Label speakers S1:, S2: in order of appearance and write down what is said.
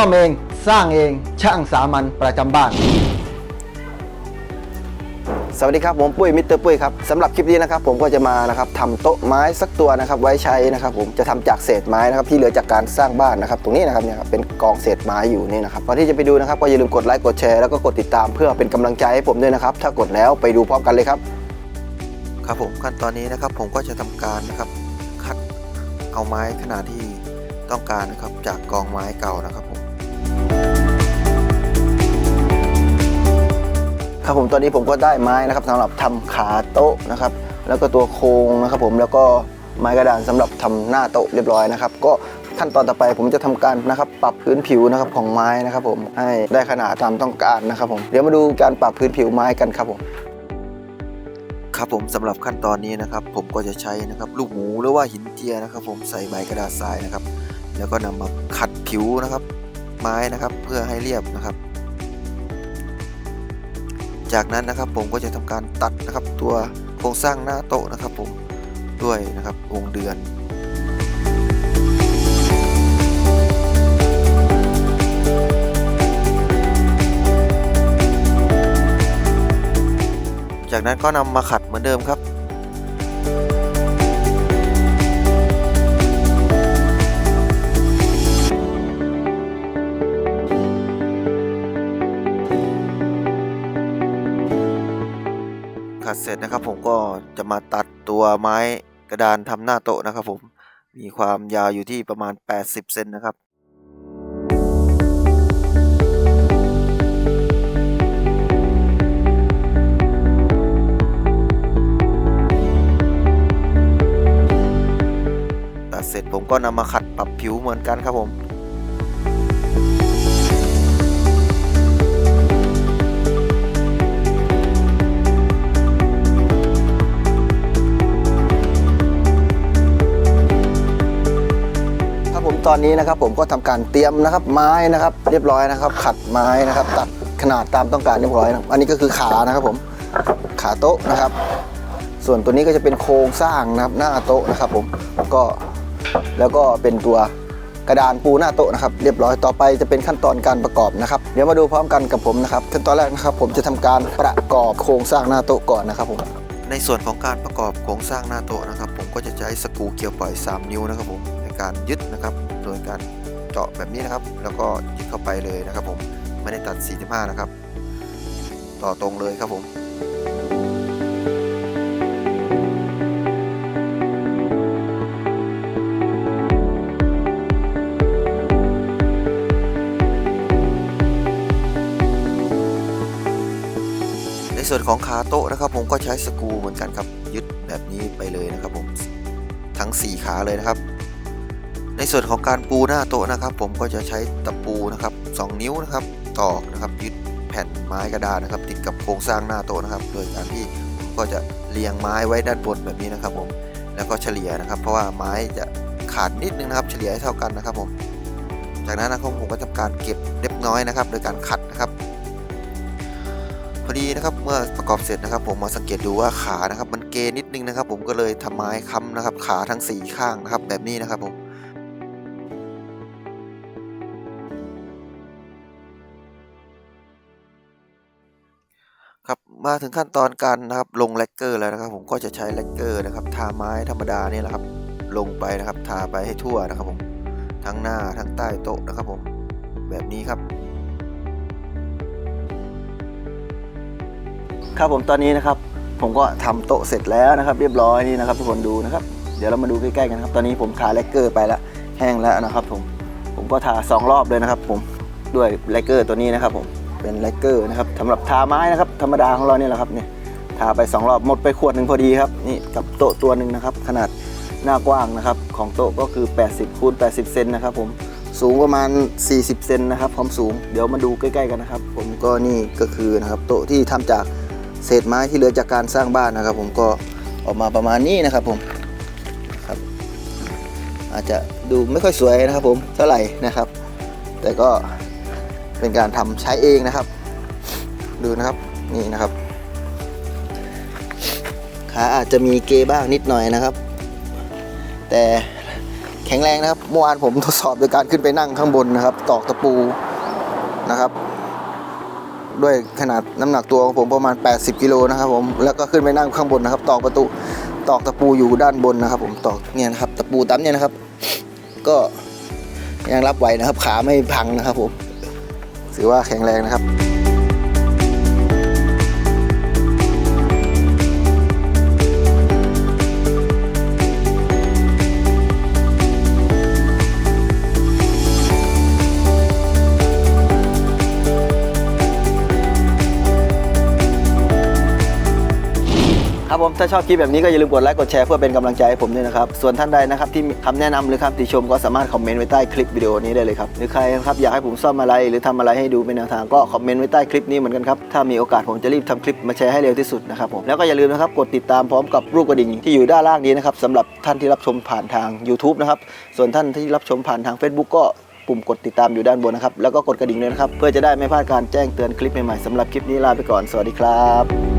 S1: ซ่อมเอง สร้างเอง ช่างสามัญประจำบ้าน สวัสดีครับผมปุ้ยมิสเตอร์ปุ้ยครับสำหรับคลิปนี้นะครับผมก็จะมานะครับทำโต๊ะไม้สักตัวนะครับไว้ใช้นะครับผมจะทำจากเศษไม้นะครับที่เหลือจากการสร้างบ้านนะครับตรงนี้นะครับเนี่ยครับเป็นกองเศษไม้อยู่นี่นะครับก่อนที่จะไปดูนะครับก็อย่าลืมกดไลค์กดแชร์แล้วก็กดติดตามเพื่อเป็นกำลังใจให้ผมด้วยนะครับถ้ากดแล้วไปดูพร้อมกันเลยครับครับผมขั้นตอนนี้นะครับผมก็จะทำการนะครับคัดเอาไม้ขนาดที่ต้องการนะครับจากกองไม้เก่านะครับผม ครับผมตอนนี้ผมก็ได้ไม้นะครับสำหรับทำขาโต๊ะนะครับ แล้วก็ตัวโครงนะครับผมแล้วก็ไม้กระดานสำหรับทำหน้าโต๊ะเรียบร้อยนะครับก็ขั้นตอนต่อไปผมจะทำการนะครับปรับพื้นผิวนะครับของไม้นะครับผมให้ได้ขนาดตามต้องการนะครับผมเดี๋ยวมาดูการปรับพื้นผิวไม้กันครับผมครับผมสำหรับขั้นตอนนี้นะครับ ผมก็จะใช้นะครับลูกหมูหรือว่าหินเจียนะครับ ผมใส่ใบกระดาษทรายนะครับ แล้วก็นำมาขัดผิวนะครับ ไม้นะครับเพื่อให้เรียบนะครับ จากนั้นนะครับผมก็จะทำการตัดนะครับตัวโครงสร้างหน้าโต๊ะนะครับผมด้วยนะครับวงเดือนจากนั้นก็นำมาขัดเหมือนเดิมครับ ร็จนะครับผมก็จะมาตัดตัวไม้กระดานทำหน้าโต๊ะนะครับผมมีความยาวอยู่ที่ประมาณ 80 เซนนะครับตัดเสร็จผมก็นำมาขัดปรับผิวเหมือนกันครับผม ตอนนี้นะครับผมก็ทำการเตรียมนะครับไม้นะครับ เรียบร้อยนะครับ ขัดไม้นะครับ ตัดขนาดตามต้องการเรียบร้อยนะอันนี้ก็คือขานะครับผมขาโต๊ะนะครับ ส่วนตัวนี้ก็จะเป็นโครงสร้างนะครับหน้าโต๊ะนะครับ ผมก็แล้วก็เป็นตัวกระดานปูหน้าโต๊ะนะครับเรียบร้อยต่อไปจะเป็นขั้นตอนการประกอบนะครับเดี๋ยวมาดูพร้อมกันกับผมนะครับขั้นตอนแรกนะครับ ผมจะทำการประกอบโครงสร้างหน้าโต๊ะก่อนนะครับผมในส่วนของการประกอบโครงสร้างหน้าโต๊ะนะครับ ผมก็จะใช้สกรูเกี่ยวปล่อย 3 นิ้วนะครับผม การยึดนะครับ โดยการเจาะแบบนี้นะครับ แล้วก็ยึดเข้าไปเลยนะครับ ผมไม่ได้ตัด 45 นะครับ ต่อตรงเลยครับผมในส่วนของขาโต๊ะนะครับผมก็ใช้สกรูเหมือนกันครับยึดแบบนี้ไปเลยนะครับผมทั้ง 4 ขาเลยนะครับ ในส่วนของการปูหน้าโต๊ะนะครับ ผมก็จะใช้ตะปูนะครับ 2 นิ้วนะครับตอกนะครับยึดแผ่นไม้กระดานนะครับ ติดกับโครงสร้างหน้าโต๊ะนะครับ โดยการที่ผมก็จะเรียงไม้ไว้ด้านบนแบบนี้นะครับ ผมแล้วก็เฉลี่ยนะครับ เพราะว่าไม้จะขาดนิดนึงนะครับ เฉลี่ยให้เท่ากันนะครับ ผม จากนั้นนะครับผมก็ทำการเก็บเล็บน้อยนะครับ โดยการขัดนะครับพอดีนะครับเมื่อประกอบเสร็จนะครับ ผมมาสังเกตดูว่าขานะครับ มันเกนิดนึงนะครับ ผมก็เลยทำไม้ค้ำนะครับ ขาทั้งสี่ข้างนะครับ แบบนี้นะครับผม มาถึงขั้นตอนการนะครับลงแลกเกอร์แล้วนะครับ ผมก็จะใช้แลกเกอร์นะครับทาไม้ธรรมดาเนี่ยแหละครับ ลงไปนะครับทาไปให้ทั่วนะครับผมทั้งหน้าทั้งใต้โต๊ะนะครับผมแบบนี้ครับ ครับผมตอนนี้นะครับ ผมก็ทำโต๊ะเสร็จแล้วนะครับ เรียบร้อยนี่นะครับ ทุกคนดูนะครับ เดี๋ยวเรามาดูใกล้ๆกันครับ ตอนนี้ผมทาแลกเกอร์ไปแล้วแห้งแล้วนะครับ ผมผมก็ทาสองรอบเลยนะครับ ผมด้วยแลกเกอร์ตัวนี้นะครับผม เป็นแลกเกอร์นะครับสำหรับทาไม้นะครับ ธรรมดาของเราเนี่ยแหละครับเนี่ยทาไปสองรอบหมดไปขวดหนึ่งพอดีครับนี่กับโต๊ะตัวหนึ่งนะครับ ขนาดหน้ากว้างนะครับ ของโต๊ะก็คือ 80คูณ80 เซนนะครับผมสูงประมาณ 40 เซนนะครับความสูงเดี๋ยวมาดูใกล้ๆกันนะครับ ผมก็นี่ก็คือนะครับโต๊ะที่ทำจากเศษไม้ที่เหลือจากการสร้างบ้านนะครับ ผมก็ออกมาประมาณนี้นะครับผมครับ อาจจะดูไม่ค่อยสวยนะครับผมเท่าไหร่นะครับ แต่ก็ เป็นการทำใช้เองนะครับ ดูนะครับนี่นะครับขาอาจจะมีเกบ้างนิดหน่อยนะครับ แต่แข็งแรงนะครับเมื่อวานผมทดสอบโดยการขึ้นไปนั่งข้างบนนะครับ ตอกตะปูนะครับ ด้วยขนาดน้ำหนักตัวของผมประมาณ 80กิโลนะครับผมแล้วก็ขึ้นไปนั่งข้างบนนะครับ ตอกประตูตอกตะปูอยู่ด้านบนนะครับ ผมตอกเนี่ยนะครับ ตะปูตั้มเนี่ยนะครับ ก็ยังรับไหวนะครับ ขาไม่พังนะครับผม ถือว่าแข็งแรงนะครับ ครับผมถ้าชอบคลิปแบบนี้ก็อย่าลืมกดไลค์กดแชร์เพื่อเป็นกำลังใจให้ผมด้วยนะครับ ส่วนท่านใดนะครับที่คำแนะนำหรือคำติชมก็สามารถคอมเมนต์ไว้ใต้คลิปวิดีโอนี้ได้เลยครับหรือใครนะครับอยากให้ผมซ่อมอะไร หรือทำอะไรให้ดูเป็นแนวทางก็คอมเมนต์ไว้ใต้คลิปนี้เหมือนกันครับถ้ามีโอกาสผมจะรีบทำคลิปมาแชร์ให้เร็วที่สุดนะครับผมแล้วก็อย่าลืมนะครับกดติดตามพร้อมกับรูปกระดิ่งที่อยู่ด้านล่างนี้นะครับสำหรับท่านที่รับชมผ่านทาง YouTube นะครับส่วนท่านที่รับชมผ่านทาง Facebook ก็ปุ่มกดติดตามอยู่ด้านบนนะครับแล้วก็กดกระดิ่งด้วยนะครับเพื่อจะได้ไม่พลาดการแจ้งเตือนคลิปใหม่ๆสำหรับคลิปนี้ลาไปก่อนสวัสดีครับ